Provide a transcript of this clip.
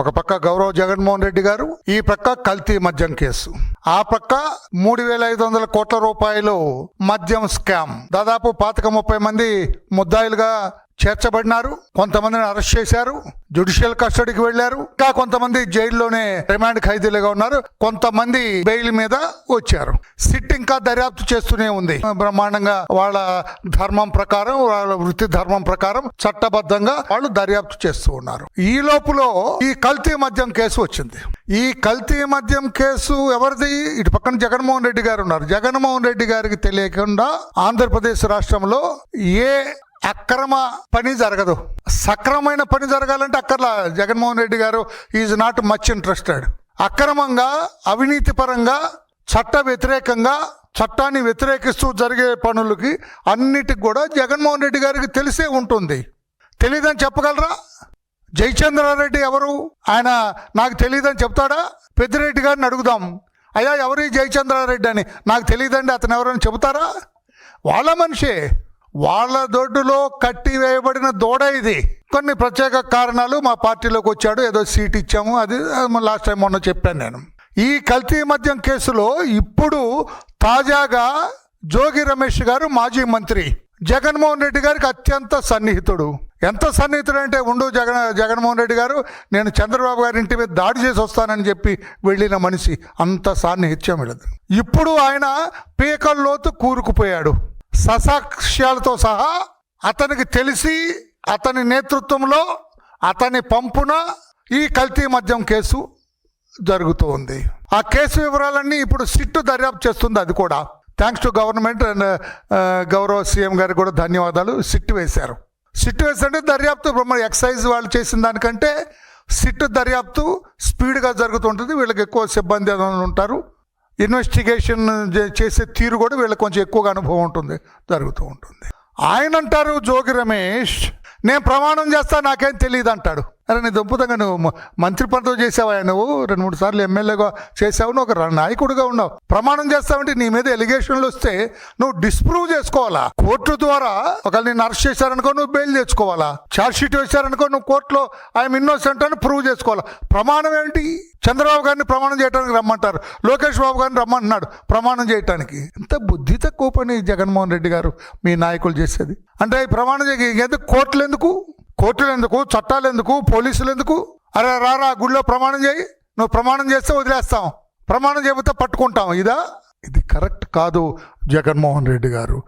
ఒక పక్క గౌరవ్ జగన్మోహన్ రెడ్డి గారు ఈ పక్క కల్తీ మద్యం కేసు. ఆ పక్క మూడు వేల ఐదు వందల కోట్ల రూపాయలు మద్యం స్కామ్. దాదాపు పాతక ముప్పై మంది ముద్దాయిలుగా చేర్చబడినారు. కొంతమందిని అరెస్ట్ చేశారు జ్యుడిషియల్ కస్టడీకి వెళ్ళారు ఇంకా కొంతమంది జైల్లోనే రిమాండ్ ఖైదీలుగా ఉన్నారు. కొంతమంది బెయిల్ మీద వచ్చారు. సిట్ ఇంకా దర్యాప్తు చేస్తూనే ఉంది. బ్రహ్మాండంగా వాళ్ళ ధర్మం ప్రకారం వాళ్ళ వృత్తి ధర్మం ప్రకారం చట్టబద్ధంగా వాళ్ళు దర్యాప్తు చేస్తూ ఉన్నారు. ఈ లోపులో ఈ కల్తీ మద్యం కేసు వచ్చింది. ఈ కల్తీ మద్యం కేసు ఎవరిది? ఇటు పక్కన జగన్మోహన్ రెడ్డి గారు ఉన్నారు. జగన్మోహన్ రెడ్డి గారికి తెలియకుండా ఆంధ్రప్రదేశ్ రాష్ట్రంలో ఏ అక్రమ పని జరగదు. సక్రమైన పని జరగాలంటే అక్కర్లా. జగన్మోహన్ రెడ్డి గారు ఈజ్ నాట్ మచ్ ఇంట్రెస్టెడ్. అక్రమంగా అవినీతి పరంగా చట్ట వ్యతిరేకంగా చట్టాన్ని వ్యతిరేకిస్తూ జరిగే పనులకి అన్నిటికి కూడా జగన్మోహన్ రెడ్డి గారికి తెలిసే ఉంటుంది. తెలియదని చెప్పగలరా? జయచంద్రారెడ్డి ఎవరు? ఆయన నాకు తెలియదని చెప్తాడా? పెద్దిరెడ్డి గారిని అడుగుదాం. అయ్యా ఎవరు జయచంద్రారెడ్డి అని? నాకు తెలియదండి అతను ఎవరని చెబుతారా? వాళ్ళ మనిషే. వాళ్ళ దొడ్డులో కట్టి వేయబడిన దూడ ఇది. కొన్ని ప్రత్యేక కారణాలు మా పార్టీలోకి వచ్చాడు. ఏదో సీట్ ఇచ్చాము. అది లాస్ట్ టైం మొన్న చెప్పాను నేను. ఈ కల్తీ మద్యం కేసులో ఇప్పుడు తాజాగా జోగి రమేష్ గారు మాజీ మంత్రి. జగన్మోహన్ రెడ్డి గారికి అత్యంత సన్నిహితుడు. ఎంత సన్నిహితుడు అంటే ఉండు జగన్ జగన్మోహన్ రెడ్డి గారు నేను చంద్రబాబు గారి ఇంటి మీద దాడి చేసి వస్తానని చెప్పి వెళ్ళిన మనిషి. అంత సాన్నిహిత్యం వెళ్ళదు. ఇప్పుడు ఆయన పీకల్లోతు కూరుకుపోయాడు. ససాక్ష్యాలతో సహా అతనికి తెలిసి అతని నేతృత్వంలో అతని పంపున ఈ కల్తీ మద్యం కేసు జరుగుతూ ఉంది ఆ కేసు వివరాలన్నీ ఇప్పుడు సిట్టు దర్యాప్తు చేస్తుంది అది కూడా. థ్యాంక్స్ టు గవర్నమెంట్ అండ్ గౌరవ సీఎం గారికి కూడా ధన్యవాదాలు. సిట్టు వేశారు. సిట్టు వేసంటే దర్యాప్తు బ్రహ్మ ఎక్సైజ్ వాళ్ళు చేసిన దానికంటే సిట్టు దర్యాప్తు స్పీడ్గా జరుగుతుంటుంది వీళ్ళకి ఎక్కువ సిబ్బంది ఉంటారు. ఇన్వెస్టిగేషన్ చేసే తీరు కూడా వీళ్ళకి కొంచెం ఎక్కువగా అనుభవం ఉంటుంది జరుగుతూ ఉంటుంది. ఆయన అంటారు జోగి రమేష్ నేను ప్రమాణం చేస్తా నాకేం తెలియదు అంటాడు అరే నీ దుంపుతంగా నువ్వు మంత్రి పదవి చేసావా? నువ్వు రెండు మూడు సార్లు ఎమ్మెల్యేగా చేసావు. నువ్వు ఒక నాయకుడిగా ఉన్నావు. ప్రమాణం చేస్తావంటే నీ మీద ఎలిగేషన్లు వస్తే నువ్వు డిస్ప్రూవ్ చేసుకోవాలా? కోర్టు ద్వారా ఒకవేళ నేను అరెస్ట్ చేశారనుకో నువ్వు బెయిల్ తెచ్చుకోవాలా? ఛార్జ్ షీట్ వేశారనుకో నువ్వు కోర్టులో ఐఎమ్ ఇన్నోసెంట్ అని ప్రూవ్ చేసుకోవాలా? ప్రమాణం ఏంటి? చంద్రబాబు గారిని ప్రమాణం చేయడానికి రమ్మంటారు. లోకేష్ బాబు గారిని రమ్మంటున్నాడు ప్రమాణం చేయటానికి. ఎంత బుద్ధి తక్కువ పని జగన్మోహన్ రెడ్డి గారు మీ నాయకులు చేసేది? అంటే ఈ ప్రమాణం చేయ ఎందుకు కోర్టులు ఎందుకు? కోర్టులు ఎందుకు చట్టాలు ఎందుకు పోలీసులు ఎందుకు అరే రారా గుడిలో ప్రమాణం చేయి. నువ్వు ప్రమాణం చేస్తే వదిలేస్తాం. ప్రమాణం చేయబోతే పట్టుకుంటాం. ఇదా? ఇది కరెక్ట్ కాదు జగన్మోహన్ రెడ్డి గారు.